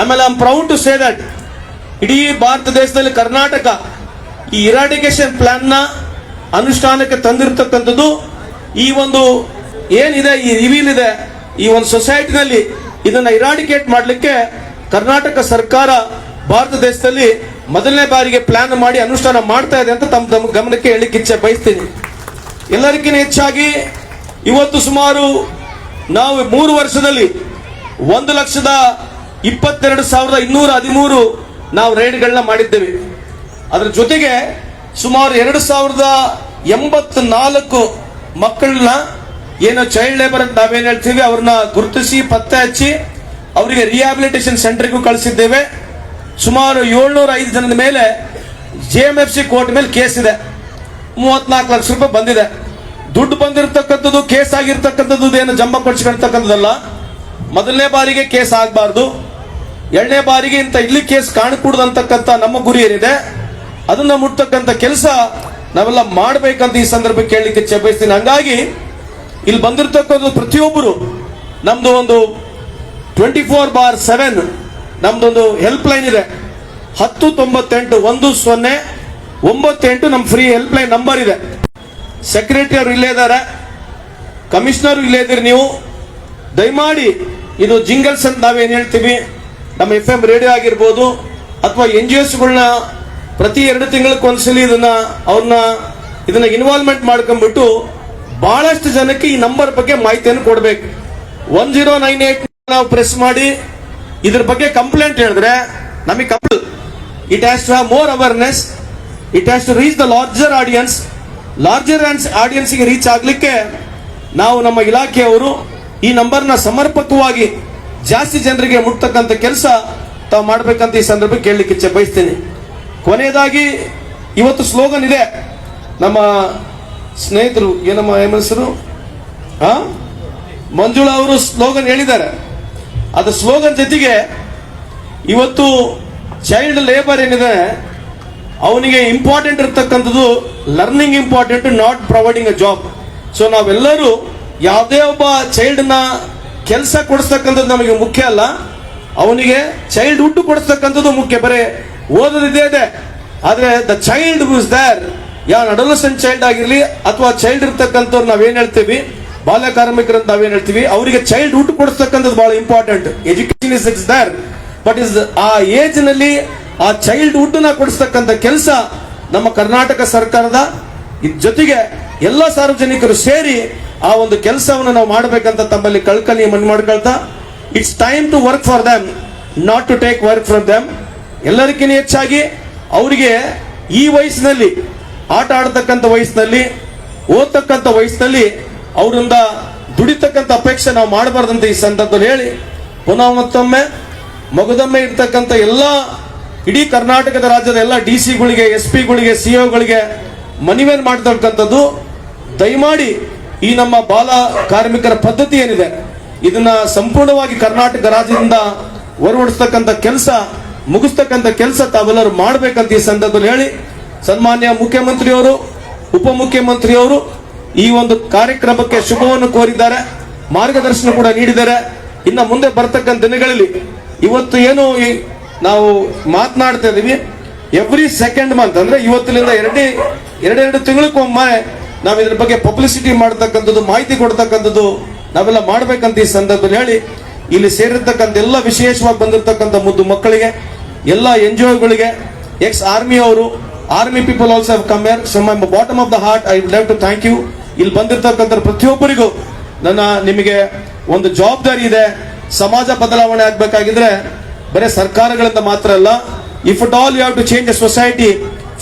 ಆಮೇಲೆ I proud to say that ಇಡೀ ಭಾರತ ದೇಶದಲ್ಲಿ ಕರ್ನಾಟಕ ಈ ಇರಾಡಿಕೇಶನ್ ಪ್ಲಾನ್ನ ಅನುಷ್ಠಾನಕ್ಕೆ ತಂದಿರತಕ್ಕಂಥದ್ದು ಈ ಒಂದು ಏನಿದೆ, ಈ ರಿವೀಲ್ ಇದೆ, ಈ ಒಂದು ಸೊಸೈಟಿನಲ್ಲಿ ಇದನ್ನ ಇರಾಡಿಕೇಟ್ ಮಾಡಲಿಕ್ಕೆ ಕರ್ನಾಟಕ ಸರ್ಕಾರ ಭಾರತ ದೇಶದಲ್ಲಿ ಮೊದಲನೇ ಬಾರಿಗೆ ಪ್ಲಾನ್ ಮಾಡಿ ಅನುಷ್ಠಾನ ಮಾಡ್ತಾ ಇದೆ ಅಂತ ತಮ್ಮ ತಮ್ಮ ಗಮನಕ್ಕೆ ಹೇಳಿಕ್ಕೆ ಇಚ್ಛೆ ಬಯಸ್ತೀನಿ. ಎಲ್ಲರಿಗಿಂತ ಹೆಚ್ಚಾಗಿ ಇವತ್ತು ಸುಮಾರು ನಾವು ಮೂರು ವರ್ಷದಲ್ಲಿ ಒಂದು ಲಕ್ಷದ ಇಪ್ಪತ್ತೆರಡು ಸಾವಿರದ ಇನ್ನೂರ ಹದಿಮೂರು ನಾವು ರೈಡ್ಗಳನ್ನ ಮಾಡಿದ್ದೇವೆ. ಅದರ ಜೊತೆಗೆ ಸುಮಾರು ಎರಡು ಸಾವಿರದ ಎಂಬತ್ನಾಲ್ಕು ಮಕ್ಕಳನ್ನ ಏನು ಚೈಲ್ಡ್ ಲೇಬರ್ ಅಂತ ನಾವೇನು ಹೇಳ್ತೀವಿ, ಅವ್ರನ್ನ ಗುರುತಿಸಿ, ಪತ್ತೆ ಹಚ್ಚಿ ಅವರಿಗೆ ರಿಹಾಬಿಲಿಟೇಷನ್ ಸೆಂಟರ್ಗೂ ಕಳಿಸಿದ್ದೇವೆ. ಸುಮಾರು ಏಳ್ನೂರ ಐದು ಜನದ ಮೇಲೆ J M F C court ಮೇಲೆ ಕೇಸ್ ಇದೆ. ಮೂವತ್ನಾಲ್ಕು ಲಕ್ಷ ರೂಪಾಯಿ ಬಂದಿದೆ. ದುಡ್ಡು ಬಂದಿರತಕ್ಕಂಥದ್ದು ಕೇಸ್ ಆಗಿರ್ತಕ್ಕಂಥದ್ದು ಏನು ಜಂಬ ಕೊಡ್ಸ್ಕೊಳ್ತಕ್ಕಂಥದ್ದಲ್ಲ ಮೊದಲನೇ ಬಾರಿಗೆ ಕೇಸ್ ಆಗಬಾರ್ದು. ಎರಡನೇ ಬಾರಿಗೆ ಇಂಥ ಇಲ್ಲಿ ಕೇಸ್ ಕಾಣಕೂಡದು ಅಂತಕ್ಕಂಥ ನಮ್ಮ ಗುರಿ ಏನಿದೆ, ಅದನ್ನ ಮುಟ್ತಕ್ಕಂಥ ಕೆಲಸ ನಾವೆಲ್ಲ ಮಾಡಬೇಕಂತ ಈ ಸಂದರ್ಭಕ್ಕೆ ಕೇಳಲಿಕ್ಕೆ ಇಚ್ಛೆ ಬಯಸ್ತೀನಿ ಹಂಗಾಗಿ ಇಲ್ಲಿ ಬಂದಿರತಕ್ಕಂಥ ಪ್ರತಿಯೊಬ್ಬರು, ನಮ್ದು ಒಂದು ಟ್ವೆಂಟಿ ಫೋರ್ ಬಾರ್ ಸೆವೆನ್ ನಮ್ದೊಂದು ಹೆಲ್ಪ್ ಲೈನ್ ಇದೆ. ಹತ್ತು ತೊಂಬತ್ತೆಂಟು ಒಂದು ಸೊನ್ನೆ ಒಂಬತ್ತೆಂಟು ನಮ್ಮ ಫ್ರೀ ಹೆಲ್ಪ್ ಲೈನ್ ನಂಬರ್ ಇದೆ. ಸೆಕ್ರೆಟರಿ ಅವರು ಇಲ್ಲೇ ಇದ್ದಾರೆ. ಕಮಿಷನರ್ ಇಲ್ಲೇ ಇದ್ದೀರಿ ನೀವು. ದಯಮಾಡಿ ಇದು ಜಿಂಗಲ್ಸ್ ಅಂತ ನಾವೇನು ಹೇಳ್ತೀವಿ? ನಮ್ಮ ಎಫ್ ಎಂ ರೇಡಿಯೋ ಆಗಿರ್ಬೋದು ಅಥವಾ ಎನ್ ಜಿ ಎಸ್ಗಳನ್ನ ಪ್ರತಿ ಎರಡು ತಿಂಗಳಿಗೆ ಒಂದ್ಸಲ ಇದನ್ನ ಅವ್ರನ್ನ ಇದನ್ನ ಇನ್ವಾಲ್ವ್ಮೆಂಟ್ ಮಾಡ್ಕೊಂಡ್ಬಿಟ್ಟು ಬಹಳಷ್ಟು ಜನಕ್ಕೆ ಈ ನಂಬರ್ ಬಗ್ಗೆ ಮಾಹಿತಿಯನ್ನು ಕೊಡಬೇಕು. ಒನ್ ಜೀರೋ ನೈನ್ ಏಟ್ ನಾವು ಪ್ರೆಸ್ ಮಾಡಿ ಇದ್ರ ಬಗ್ಗೆ ಕಂಪ್ಲೇಂಟ್ ಹೇಳಿದ್ರೆ ನಮಗೆ ಕಪ್ಲ್ it has to have more awareness it has to reach the larger audience larger ಆಡಿಯನ್ಸ್ಗೆ reach ಆಗ್ಲಿಕ್ಕೆ ನಾವು ನಮ್ಮ ಇಲಾಖೆಯವರು ಈ ನಂಬರ್ನ ಸಮರ್ಪಕವಾಗಿ ಜಾಸ್ತಿ ಜನರಿಗೆ ಮುಟ್ತಕ್ಕಂಥ ಕೆಲಸ ತಾವು ಮಾಡಬೇಕಂತ ಈ ಸಂದರ್ಭ ಕೇಳಲಿಕ್ಕೆ ಬಯಸ್ತೀನಿ. ಕೊನೆಯದಾಗಿ, ಇವತ್ತು ಸ್ಲೋಗನ್ ಇದೆ. ನಮ್ಮ ಸ್ನೇಹಿತರು ಏನಮ್ಮ ಏನ್ ಹೆಸರು? ಹಾ ಮಂಜುಳಾ ಅವರು ಸ್ಲೋಗನ್ ಹೇಳಿದ್ದಾರೆ. ಅದು ಸ್ಲೋಗನ್ ಜೊತೆಗೆ ಇವತ್ತು ಚೈಲ್ಡ್ ಲೇಬರ್ ಏನಿದೆ, ಅವನಿಗೆ ಇಂಪಾರ್ಟೆಂಟ್ ಇರ್ತಕ್ಕಂಥದ್ದು learning important not providing a job so ನಾವೆಲ್ಲರೂ ಯಾವುದೇ ಒಬ್ಬ ಚೈಲ್ಡ್ನ ಕೆಲಸ ಕೊಡಿಸ್ತಕ್ಕಂಥದ್ದು ನಮಗೆ ಮುಖ್ಯ ಅಲ್ಲ. ಅವನಿಗೆ ಚೈಲ್ಡ್ ಹುಟ್ಟು ಕೊಡಿಸ್ತಕ್ಕಂಥದ್ದು ಮುಖ್ಯ. ಬರೇ ಓದೋದಿದೆ ಇದೆ. ಆದರೆ ದ ಚೈಲ್ಡ್ ವಿಸ್ ದರ್ ಯಾವ ಅಡಲಸೆಂಟ್ ಚೈಲ್ಡ್ ಆಗಿರಲಿ ಅಥವಾ ಚೈಲ್ಡ್ ಇರ್ತಕ್ಕಂಥವ್ರು ನಾವೇನ್ ಹೇಳ್ತೀವಿ? ಬಾಲ್ಯ ಕಾರ್ಮಿಕರಂತ ನಾವೇನ್ ಹೇಳ್ತೀವಿ? ಅವರಿಗೆ ಚೈಲ್ಡ್ ಹುಟ್ಟು ಕೊಡಿಸ್ತಕ್ಕಂಥದ್ದು ಬಹಳ important education is it's there but is ಆ ಏಜ್ನಲ್ಲಿ ಆ ಚೈಲ್ಡ್ ಹುಡ್ನ ಕೊಡಿಸ್ತಕ್ಕಂಥ ಕೆಲಸ ನಮ್ಮ ಕರ್ನಾಟಕ ಸರ್ಕಾರದ. ಜೊತೆಗೆ ಎಲ್ಲ ಸಾರ್ವಜನಿಕರು ಸೇರಿ ಆ ಒಂದು ಕೆಲಸವನ್ನು ನಾವು ಮಾಡಬೇಕಂತ ತಮ್ಮಲ್ಲಿ ಕಳ್ಕಲಿ ಮನ್ ಮಾಡ್ಕೊಳ್ತಾ it's time to work for them not to take work from them ಎಲ್ಲರಿಗಿಂತ ಹೆಚ್ಚಾಗಿ ಅವರಿಗೆ ಈ ವಯಸ್ಸಿನಲ್ಲಿ, ಆಟ ಆಡತಕ್ಕಂಥ ವಯಸ್ಸಿನಲ್ಲಿ, ಓದ್ತಕ್ಕಂಥ ವಯಸ್ಸಿನಲ್ಲಿ ಅವರಿಂದ ದುಡಿತಕ್ಕಂಥ ಅಪೇಕ್ಷೆ ನಾವು ಮಾಡಬಾರ್ದಂತ ಈ ಸಂದರ್ಭದಲ್ಲಿ ಹೇಳಿ, ಪುನಃ ಮತ್ತೊಮ್ಮೆ ಮಗದೊಮ್ಮೆ ಇರ್ತಕ್ಕಂಥ ಎಲ್ಲ ಇಡೀ ಕರ್ನಾಟಕದ ರಾಜ್ಯದ ಎಲ್ಲ ಡಿ ಸಿಗಳಿಗೆ ಎಸ್ ಪಿಗಳಿಗೆ ಸಿಒಗಳಿಗೆ ಮನವಿಯನ್ನು ಮಾಡ್ತಕ್ಕಂಥದ್ದು, ದಯಮಾಡಿ ಈ ನಮ್ಮ ಬಾಲ ಕಾರ್ಮಿಕರ ಪದ್ಧತಿ ಏನಿದೆ? ಇದನ್ನ ಸಂಪೂರ್ಣವಾಗಿ ಕರ್ನಾಟಕ ರಾಜ್ಯದಿಂದ ಹೊರವಡಿಸ್ತಕ್ಕಂಥ ಕೆಲಸ, ಮುಗಿಸ್ತಕ್ಕಂಥ ಕೆಲಸ ತಾವೆಲ್ಲರೂ ಮಾಡಬೇಕಂತ ಈ ಸಂದರ್ಭದಲ್ಲಿ ಹೇಳಿ, ಸನ್ಮಾನ್ಯ ಮುಖ್ಯಮಂತ್ರಿಯವರು, ಉಪಮುಖ್ಯಮಂತ್ರಿಯವರು ಈ ಒಂದು ಕಾರ್ಯಕ್ರಮಕ್ಕೆ ಶುಭವನ್ನು ಕೋರಿದ್ದಾರೆ, ಮಾರ್ಗದರ್ಶನ ಕೂಡ ನೀಡಿದ್ದಾರೆ. ಇನ್ನು ಮುಂದೆ ಬರ್ತಕ್ಕಂಥ ದಿನಗಳಲ್ಲಿ ಇವತ್ತು ಏನು ನಾವು ಮಾತನಾಡ್ತಾ ಇದ್ದೀವಿ ಎವ್ರಿ ಸೆಕೆಂಡ್ ಮಂತ್ ಅಂದ್ರೆ ಇವತ್ತಿನಿಂದ ಎರಡೇ, ಎರಡೆರಡು ತಿಂಗಳಕ್ಕೊಮ್ಮೆ ನಾವು ಇದ್ರ ಬಗ್ಗೆ ಪಬ್ಲಿಸಿಟಿ ಮಾಡ್ತಕ್ಕಂಥದ್ದು, ಮಾಹಿತಿ ಕೊಡ್ತಕ್ಕಂಥದ್ದು ನಾವೆಲ್ಲ ಮಾಡ್ಬೇಕಂತ ಈ ಸಂದರ್ಭದಲ್ಲಿ ಹೇಳಿ, ಇಲ್ಲಿ ಸೇರಿರ್ತಕ್ಕಂಥ ಎಲ್ಲ ವಿಶೇಷವಾಗಿ ಬಂದಿರತಕ್ಕಂಥ ಮುದ್ದು ಮಕ್ಕಳಿಗೆ, ಎಲ್ಲ ಎನ್ ಜಿ ಒಗಳಿಗೆ ಎಕ್ಸ್ ಆರ್ಮಿ ಅವರು army people also come here so my bottom of the heart I would like to thank you ಇಲ್ಲಿ ಬಂದಿರತಕ್ಕಂಥ ಪ್ರತಿಯೊಬ್ಬರಿಗೂ ನನ್ನ ನಿಮಗೆ ಒಂದು ಜವಾಬ್ದಾರಿ ಇದೆ. ಸಮಾಜ ಬದಲಾವಣೆ ಆಗಬೇಕಾಗಿದ್ರೆ ಬರೀ ಸರ್ಕಾರಗಳಿಂದ ಮಾತ್ರ ಅಲ್ಲ if it all you have to change a society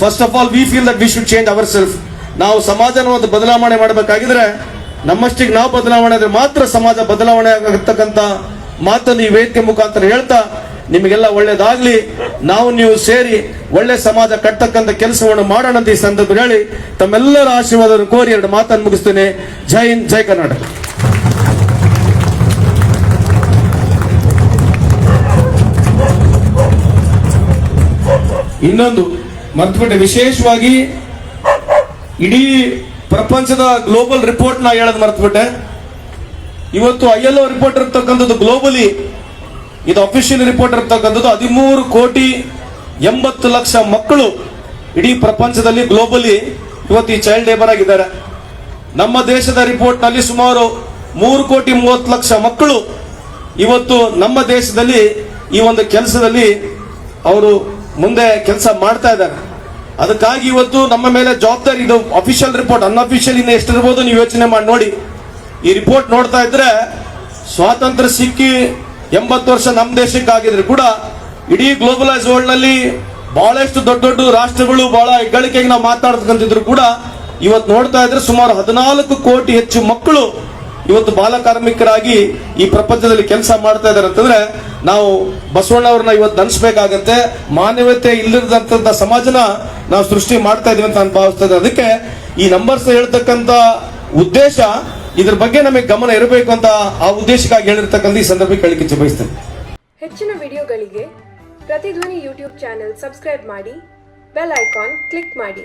first of all we feel that we should change our self ನಾವು ಸಮಾಜನ ಒಂದು ಬದಲಾವಣೆ ಮಾಡಬೇಕಾಗಿದ್ರೆ ನಮ್ಮಷ್ಟಿಗೆ ನಾವು ಬದಲಾವಣೆ ಆದ್ರೆ ಮಾತ್ರ ಸಮಾಜ ಬದಲಾವಣೆ ಆಗತಕ್ಕಂಥ ಮಾತನ್ನು ಈ ವೇದಿಕೆ ಮುಖಾಂತರ ಹೇಳ್ತಾ ನಿಮಗೆಲ್ಲ ಒಳ್ಳೇದಾಗ್ಲಿ. ನಾವು ನೀವು ಸೇರಿ ಒಳ್ಳೆ ಸಮಾಜ ಕಟ್ಟತಕ್ಕಂಥ ಕೆಲಸವನ್ನು ಮಾಡೋಣ ಅಂತ ಈ ಸಂದರ್ಭ ಹೇಳಿ ತಮ್ಮೆಲ್ಲರ ಆಶೀರ್ವಾದವನ್ನು ಕೋರಿ ಎರಡು ಮಾತನ್ನು ಮುಗಿಸ್ತೇನೆ. ಜೈ ಹಿಂದ್, ಜೈ ಕರ್ನಾಟಕ. ಇನ್ನೊಂದು ಮರ್ತುಬಿಟ್ಟೆ ವಿಶೇಷವಾಗಿ ಇಡೀ ಪ್ರಪಂಚದ ಗ್ಲೋಬಲ್ ರಿಪೋರ್ಟ್ ನಾ ಹೇಳೋದು ಮರ್ತ್ಬಿಟ್ಟೆ. ಇವತ್ತು ಐ ಎಲ್ ರಿಪೋರ್ಟ್ ಇರ್ತಕ್ಕಂಥದ್ದು ಗ್ಲೋಬಲಿ ಇದು ಅಫಿಷಿಯಲ್ ರಿಪೋರ್ಟ್ ಇರ್ತಕ್ಕಂಥದ್ದು ಹದಿಮೂರು ಕೋಟಿ ಎಂಬತ್ತು ಲಕ್ಷ ಮಕ್ಕಳು ಇಡೀ ಪ್ರಪಂಚದಲ್ಲಿ ಗ್ಲೋಬಲಿ ಇವತ್ತು ಈ ಚೈಲ್ಡ್ ಲೇಬರ್ ಆಗಿದ್ದಾರೆ. ನಮ್ಮ ದೇಶದ ರಿಪೋರ್ಟ್ನಲ್ಲಿ ಸುಮಾರು ಮೂರು ಕೋಟಿ ಮೂವತ್ತು ಲಕ್ಷ ಮಕ್ಕಳು ಇವತ್ತು ನಮ್ಮ ದೇಶದಲ್ಲಿ ಈ ಒಂದು ಕೆಲಸದಲ್ಲಿ ಅವರು ಮುಂದೆ ಕೆಲಸ ಮಾಡ್ತಾ ಇದ್ದಾರೆ. ಅದಕ್ಕಾಗಿ ಇವತ್ತು ನಮ್ಮ ಮೇಲೆ ಜವಾಬ್ದಾರಿ ಇದು ಅಫಿಷಿಯಲ್ ರಿಪೋರ್ಟ್ ಅನ್ಅಫಿಷಿಯಲ್ ಇನ್ನು ಎಷ್ಟಿರ್ಬೋದು ನೀವು ಯೋಚನೆ ಮಾಡಿ, ನೋಡಿ. ಈ ರಿಪೋರ್ಟ್ ನೋಡ್ತಾ ಇದ್ರೆ ಸ್ವಾತಂತ್ರ್ಯ ಸಿಕ್ಕಿ ಎಂಬತ್ತು ವರ್ಷ ನಮ್ಮ ದೇಶಕ್ಕೆ ಆಗಿದ್ರು ಕೂಡ ಇಡೀ ಗ್ಲೋಬಲೈಸ್ ವರ್ಲ್ಡ್ನಲ್ಲಿ ಬಹಳಷ್ಟು ದೊಡ್ಡ ದೊಡ್ಡ ರಾಷ್ಟ್ರಗಳು ಬಹಳ ಹೆಗ್ಗಳಿಕೆಗೆ ನಾವು ಮಾತಾಡ್ತಕ್ಕಂತಿದ್ರು ಕೂಡ ಇವತ್ತು ನೋಡ್ತಾ ಇದ್ರೆ ಸುಮಾರು ಹದಿನಾಲ್ಕು ಕೋಟಿ ಹೆಚ್ಚು ಮಕ್ಕಳು ಇವತ್ತು ಬಾಲ ಕಾರ್ಮಿಕರಾಗಿ ಈ ಪ್ರಪಂಚದಲ್ಲಿ ಕೆಲಸ ಮಾಡ್ತಾ ಇದ್ದಾರೆ ಅಂತಂದ್ರೆ ನಾವು ಬಸವಣ್ಣವ್ರನ್ನ ಇವತ್ತು ನೆನೆಸ್ಬೇಕಾಗತ್ತೆ ಮಾನವೀಯತೆ ಇಲ್ಲದಂತ ಸಮಾಜನ ನಾವು ಸೃಷ್ಟಿ ಮಾಡ್ತಾ ಇದೀವಿ ಅಂತ ನಾನು ಭಾವಿಸ್ತಾ ಇದ್ದೆ ಅದಕ್ಕೆ ಈ ನಂಬರ್ಸ್ ಹೇಳ್ತಕ್ಕಂತ ಉದ್ದೇಶ ಇದ್ರ ಬಗ್ಗೆ ನಮಗೆ ಗಮನ ಇರಬೇಕು ಅಂತ ಆ ಉದ್ದೇಶಕ್ಕಾಗಿ ಹೇಳಿರ್ತಕ್ಕಂಥ ಈ ಸಂದರ್ಭಕ್ಕೆ ಹೇಳಿಕೆ ಬಯಸ್ತೇನೆ. ಹೆಚ್ಚಿನ ವಿಡಿಯೋಗಳಿಗೆ ಪ್ರತಿಧ್ವನಿ ಯೂಟ್ಯೂಬ್ ಚಾನೆಲ್ ಸಬ್ಸ್ಕ್ರೈಬ್ ಮಾಡಿ ಬೆಲ್ ಐಕಾನ್ ಕ್ಲಿಕ್ ಮಾಡಿ.